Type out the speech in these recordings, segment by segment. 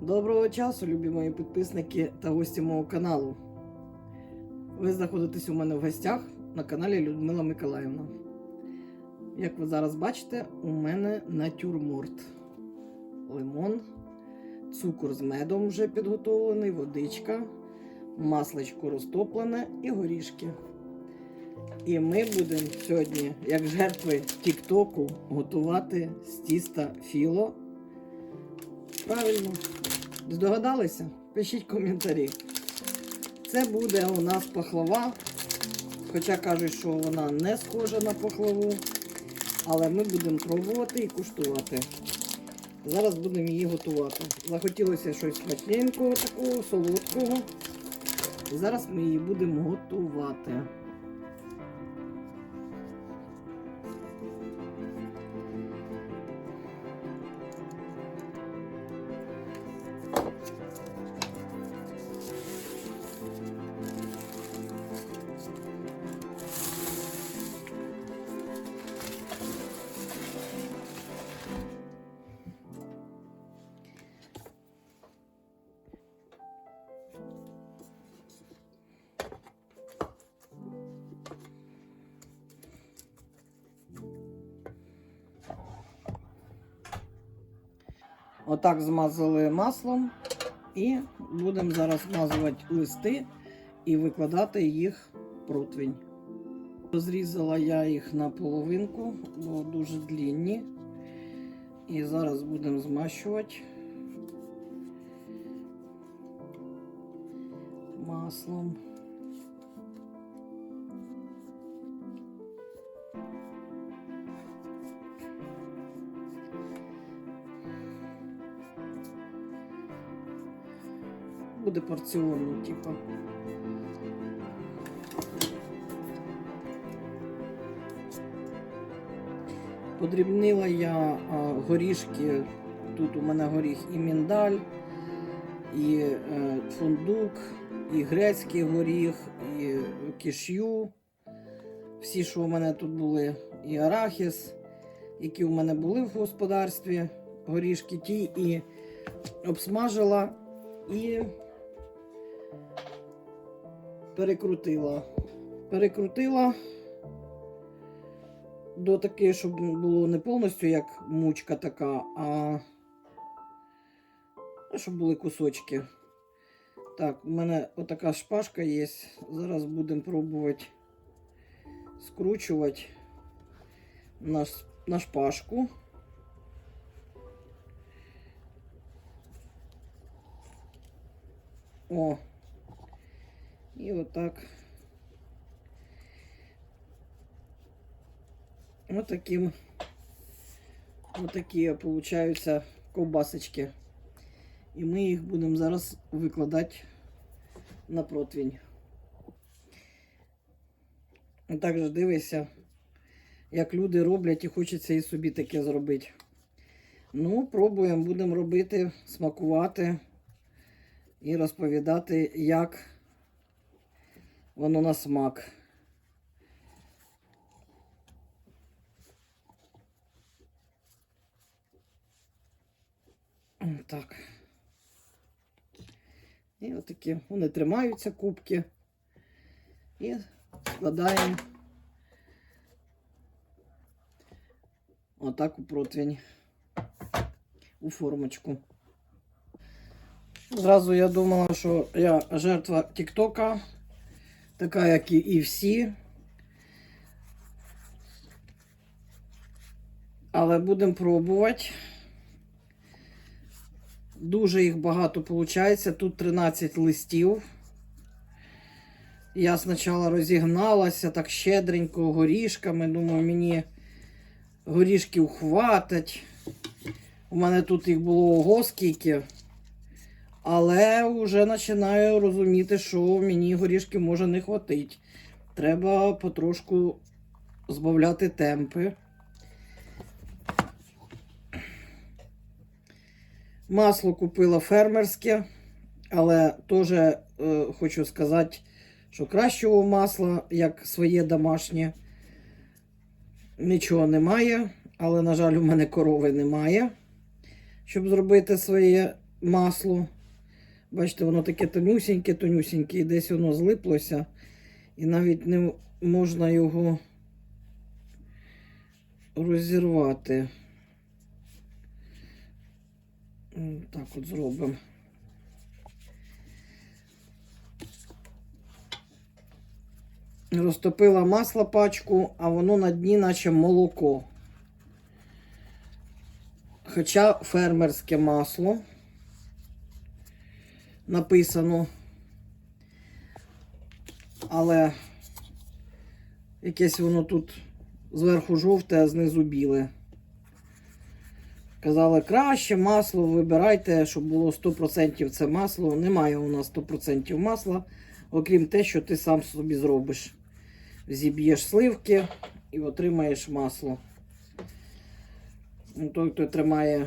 Доброго часу, любі мої підписники та гості мого каналу. Ви знаходитесь у мене в гостях на каналі Людмила Миколаївна. Як ви зараз бачите, у мене натюрморт. Лимон, цукор з медом вже підготовлений, водичка, масличко розтоплене і горішки. І ми будемо сьогодні, як жертви Тіктоку, готувати з тіста філо. Правильно. Здогадалися? Пишіть коментарі. Це буде у нас пахлава. Хоча кажуть, що вона не схожа на пахлаву. Але ми будемо пробувати і куштувати. Зараз будемо її готувати. Захотілося щось смачненького, такого, солодкого. І зараз ми її будемо готувати. Отак змазали маслом і будемо зараз змазувати листи і викладати їх в противень. Розрізала я їх на половинку, бо дуже длінні. І зараз будемо змащувати маслом. Буде порціонно, типу. Подрібнила я горішки. Тут у мене горіх і міндаль, і е, фундук, і грецький горіх, і кишю. Всі, що у мене тут були, і арахіс, які у мене були в господарстві, горішки ті і обсмажила і перекрутила. Перекрутила до таки, щоб було не повністю як мучка така, а щоб були кусочки. Так, у мене отака шпажка є. Зараз будемо пробувати скручувати на, на шпажку. О. І отак. Отаким. Отакі получаються ковбасочки. І ми їх будемо зараз викладати на противень. Так же дивися, як люди роблять і хочеться і собі таке зробити. Ну, пробуємо, будемо робити, смакувати і розповідати, як воно на смак. Так. І отакі вони тримаються кубки. І складаємо отак у противень, у формочку. Зразу я думала, що я жертва Тіктока, така, як і, всі. Але будемо пробувати. Дуже їх багато виходить. Тут 13 листів. Я спочатку розігналася так щедренько горішками. Думаю, мені горішків хватить. У мене тут їх було ого скільки. Але вже починаю розуміти, що мені горішки може не хватити. Треба потрошку збавляти темпи. Масло купила фермерське, але теж е, хочу сказати, що кращого масла, як своє домашнє, нічого немає. Але, на жаль, у мене корови немає, щоб зробити своє масло. Бачите, воно таке тонюсіньке, тонюсіньке, і десь воно злиплося, і навіть не можна його розірвати. Так от зробимо. Розтопила масло пачку, а воно на дні, наче молоко. Хоча фермерське масло написано, але якесь воно тут зверху жовте, а знизу біле. Казали, краще масло вибирайте, щоб було 100% це масло. Немає у нас 100% масла, окрім те, що ти сам собі зробиш. Зіб'єш сливки і отримаєш масло. Ну, Той, хто тримає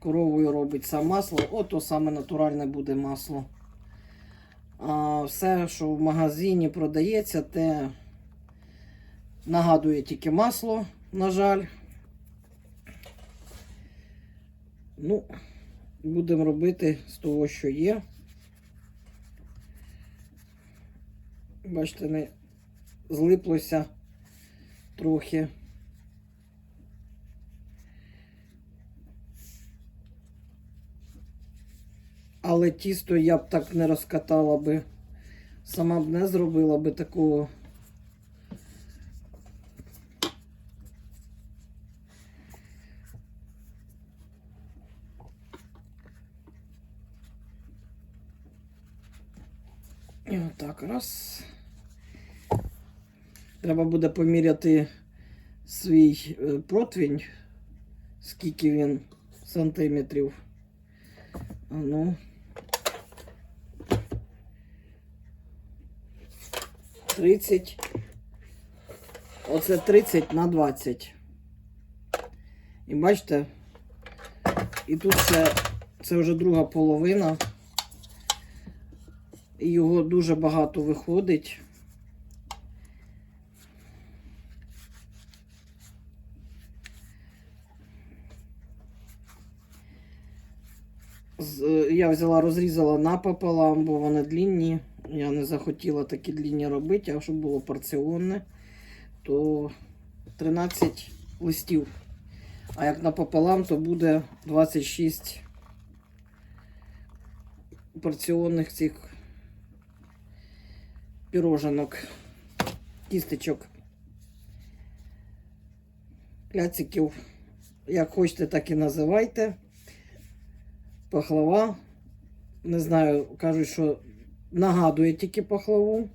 корову і робить сам масло, ото саме натуральне буде масло. А все, що в магазині продається, те нагадує тільки масло, на жаль. Ну, будемо робити з того, що є. Бачите, не злиплося трохи. Але тісто я б так не розкатала би. Сама б не зробила би такого. І отак, раз. Треба буде поміряти свій е, противень, скільки він сантиметрів. А ну. Тридцять. Оце 30 на 20. І бачите, і тут ще це вже друга половина. І його дуже багато виходить. Е, Я взяла, розрізала напополам, бо вони длінні. Я не захотіла такі длінні робити, а щоб було порціонне, то 13 листів. А як напополам, то буде 26 порціонних цих піроженок, кістечок, пляциків. Як хочете, так і називайте. Пахлава. Не знаю, кажуть, що нагадує тільки пахлаву.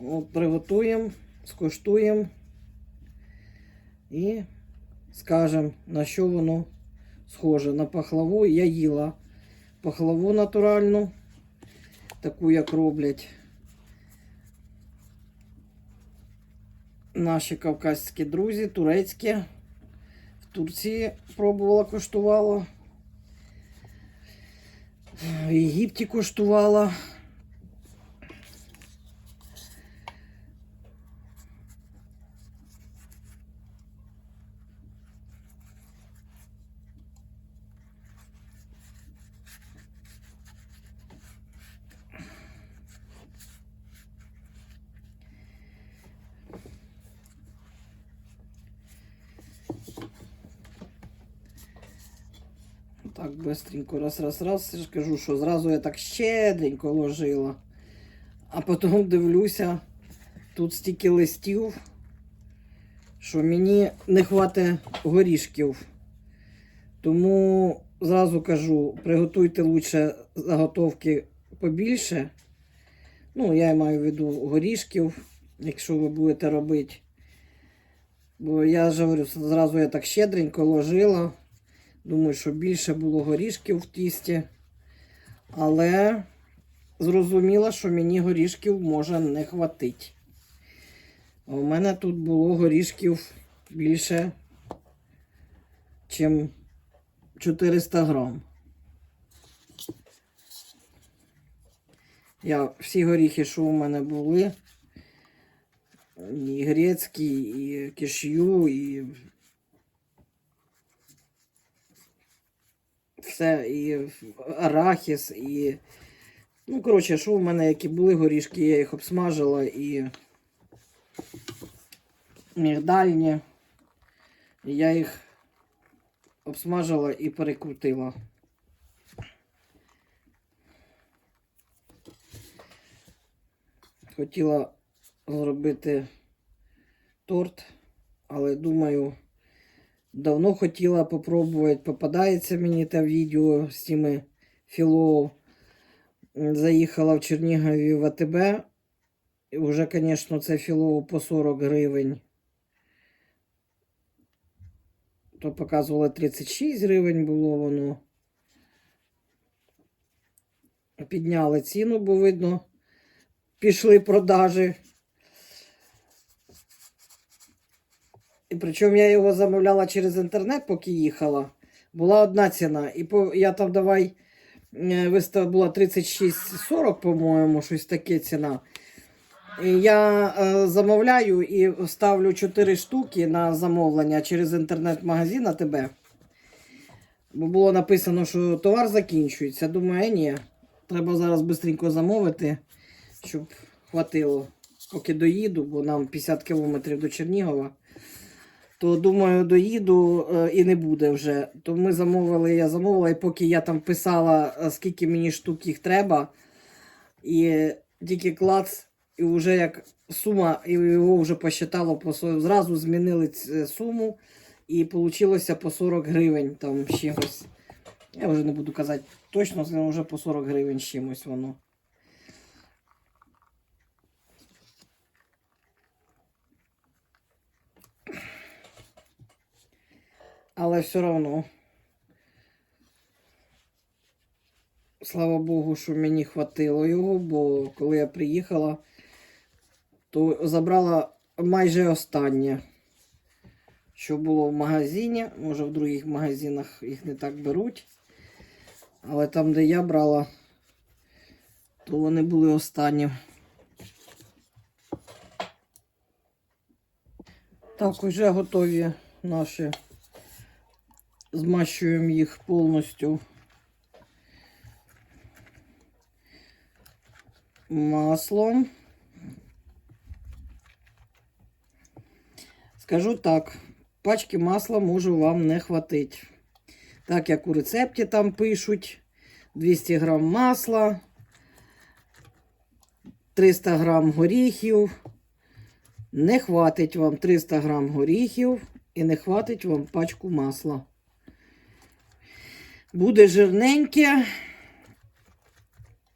От, приготуємо, скуштуємо і скажемо, на що воно схоже. На пахлаву я їла пахлаву натуральну, таку, як роблять наші кавказькі друзі, турецькі. В Турції пробувала, коштувала. В Єгипті коштувала. Так, раз, раз, раз. Я ж кажу, що зразу я так щедренько ложила. А потім дивлюся, тут стільки листів, що мені не хватить горішків. Тому зразу кажу, приготуйте лучше заготовки побільше. Ну, я маю в виду горішків, якщо ви будете робити. Бо я ж говорю, зразу я так щедренько ложила. Думаю, що більше було горішків в тісті. Але зрозуміла, що мені горішків може не хватить. У мене тут було горішків більше, ніж 400 грам. Я всі горіхи, що у мене були, і грецькі, і кишю, і все, і арахіс, і. Ну, коротше, що в мене, які були горішки, я їх обсмажила і. Мігдальні. Я їх обсмажила і перекрутила. Хотіла зробити торт, але думаю, давно хотіла попробувати. Попадається мені те відео з тими філо. Заїхала в Чернігові в АТБ. І вже, звісно, це філо по 40 гривень. То показувало 36 гривень було воно. Підняли ціну, бо видно, пішли продажі. І причому я його замовляла через інтернет, поки їхала. Була одна ціна. І по, я там давай е, вистав була 36,40, по-моєму, щось таке ціна. І я е, замовляю і ставлю 4 штуки на замовлення через інтернет-магазин АТБ. Бо було написано, що товар закінчується. Думаю, е, ні, треба зараз швидко замовити, щоб хватило, поки доїду, бо нам 50 кілометрів до Чернігова. То думаю, доїду е, і не буде вже. То ми замовили, я замовила, і поки я там писала, е, скільки мені штук їх треба, і тільки клац, і вже як сума, і його вже посчитало по зразу змінили ц- суму, і вийшло по 40 гривень там чимось. Я вже не буду казати точно, але вже по 40 гривень чимось воно. Але все одно. Слава Богу, що мені хватило його, бо коли я приїхала, то забрала майже останнє, що було в магазині. Може, в других магазинах їх не так беруть. Але там, де я брала, то вони були останні. Так, вже готові наші. Змащуємо їх повністю маслом. Скажу так, пачки масла може вам не хватить. Так як у рецепті там пишуть 200 грам масла, 300 грам горіхів. Не хватить вам 300 грам горіхів і не хватить вам пачку масла. Буде жирненьке,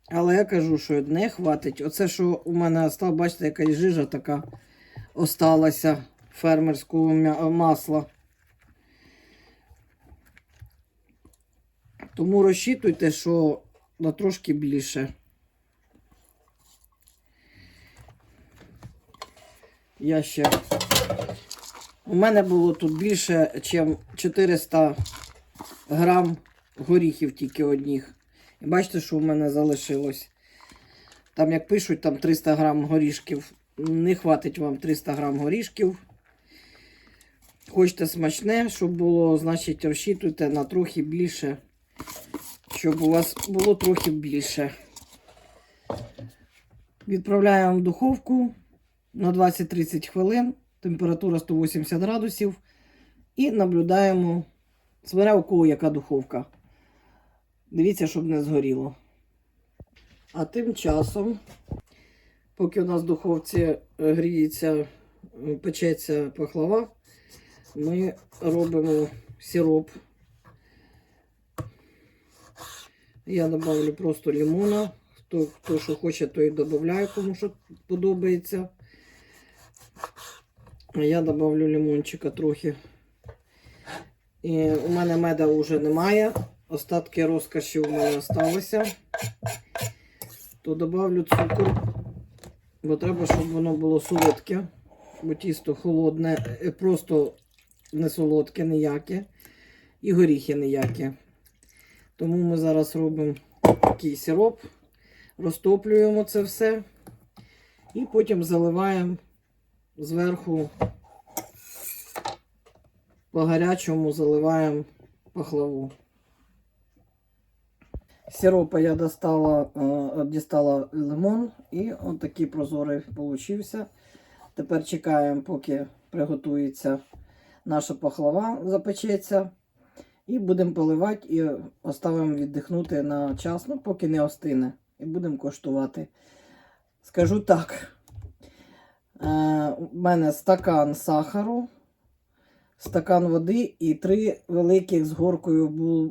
але я кажу, що не хватить. Оце, що у мене осталось, бачите, якась жижа така осталася фермерського масла. Тому розчитуйте, що на трошки більше. Я ще. У мене було тут більше, ніж 400 грам горіхів тільки одних. І бачите, що у мене залишилось. Там, як пишуть, там 300 грам горішків. Не хватить вам 300 грам горішків. Хочете смачне, щоб було, значить, розчитуйте на трохи більше. Щоб у вас було трохи більше. Відправляємо в духовку на 20-30 хвилин. Температура 180 градусів. І наблюдаємо, смотря у кого яка духовка. Дивіться, щоб не згоріло. А тим часом, поки у нас в духовці е, гріється, е, печеться пахлава, ми робимо сироп. Я добавлю просто лимона. Хто, хто що хоче, той додає, кому що подобається. Я добавлю лимончика трохи. І у мене меда вже немає. Остатки розкоші у мене залишилися. То добавлю цукор. Бо треба, щоб воно було солодке. Бо тісто холодне, е, просто не солодке ніяке. І горіхи ніякі. Тому ми зараз робимо такий сироп, розтоплюємо це все. І потім заливаємо зверху по гарячому заливаємо пахлаву. Сиропа я достала, е, дістала лимон і от такий прозорий получився. Тепер чекаємо, поки приготується наша пахлава, запечеться. І будемо поливати і оставимо віддихнути на час, ну, поки не остине. І будемо коштувати. Скажу так. Е, у мене стакан сахару, стакан води і три великих з горкою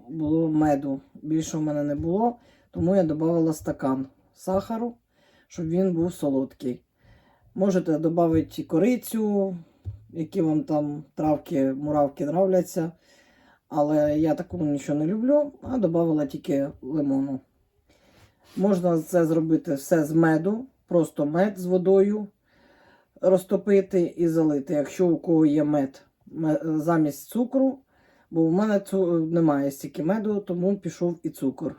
було меду. Більше в мене не було, тому я додавала стакан сахару, щоб він був солодкий. Можете додати корицю, які вам там травки, муравки нравляться. Але я такого нічого не люблю, а додавала тільки лимону. Можна це зробити все з меду, просто мед з водою розтопити і залити, якщо у кого є мед Ме- замість цукру, бо в мене цу... немає стільки меду, тому пішов і цукор.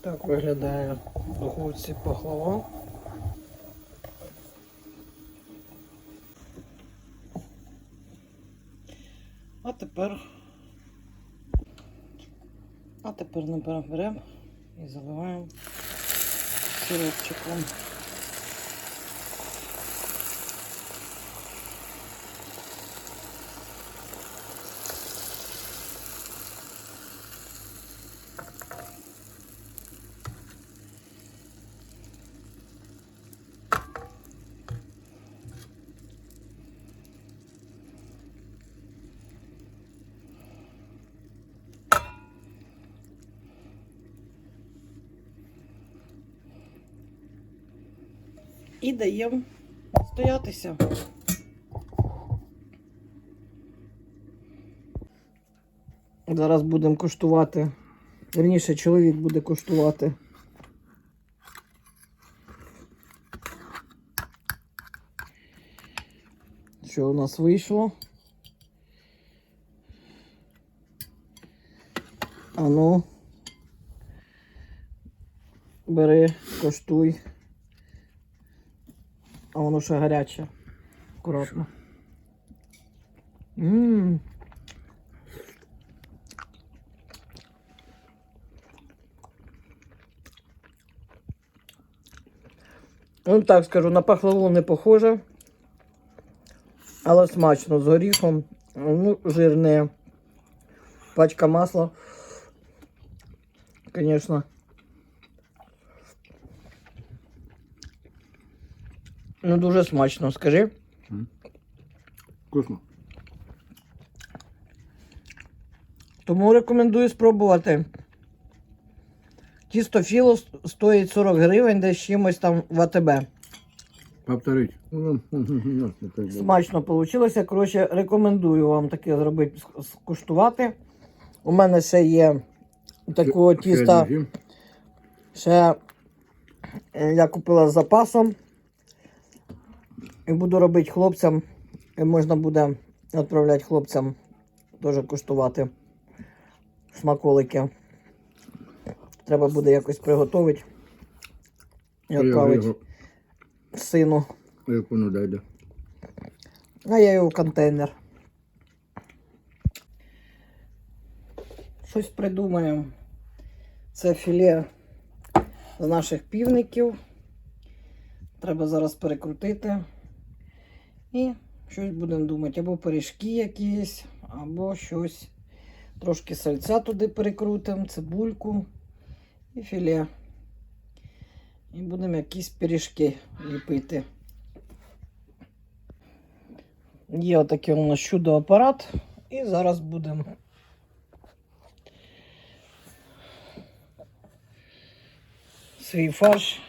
Так виглядає в духовці пахлава. А тепер. А тепер наберемо беремо і заливаємо сиропчиком. І даємо стоятися. Зараз будемо коштувати. Верніше, чоловік буде коштувати. Що у нас вийшло? Ану. Бери, коштуй. А воно ще гаряче. Акуратно. Ммм. Ну так скажу, на пахлаву не похоже. Але смачно з горіхом. Ну, жирне. Пачка масла. Конечно. Ну, дуже смачно, скажи. Вкусно. Тому рекомендую спробувати. Тісто філо стоїть 40 гривень, десь чимось там в АТБ. Повторить. Смачно вийшло. Коротше, рекомендую вам таке зробити, ск- скуштувати. У мене ще є такого тіста. Ще е, я купила з запасом. І буду робити хлопцям. І можна буде відправляти хлопцям теж куштувати смаколики. Треба буде якось приготувати. Я Відправити сину. як воно дойде. А я його в контейнер. Щось придумаємо. Це філе з наших півників. Треба зараз перекрутити. І щось будемо думати. Або пиріжки якісь, або щось. Трошки сальця туди перекрутимо, цибульку і філе. І будемо якісь пиріжки ліпити. Є отакий у нас чудо-апарат. І зараз будемо. Свій фарш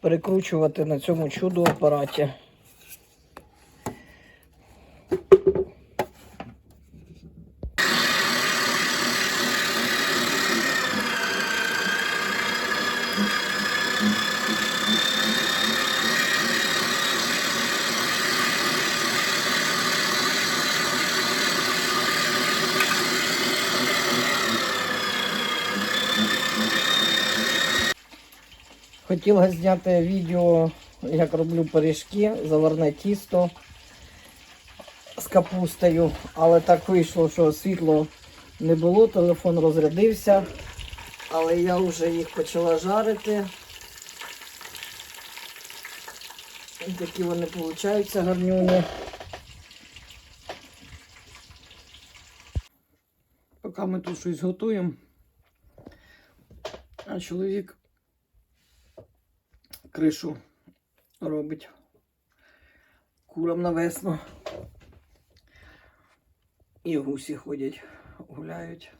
перекручувати на цьому чудо-апараті. Хотіла зняти відео, як роблю пиріжки, заварне тісто. з капустою, але так вийшло, що світло не було, телефон розрядився. Але я вже їх почала жарити. І такі вони получаються гарнюні. Поки ми тут щось готуємо, а чоловік кришу робить курам на весну. І гусі ходять, гуляють.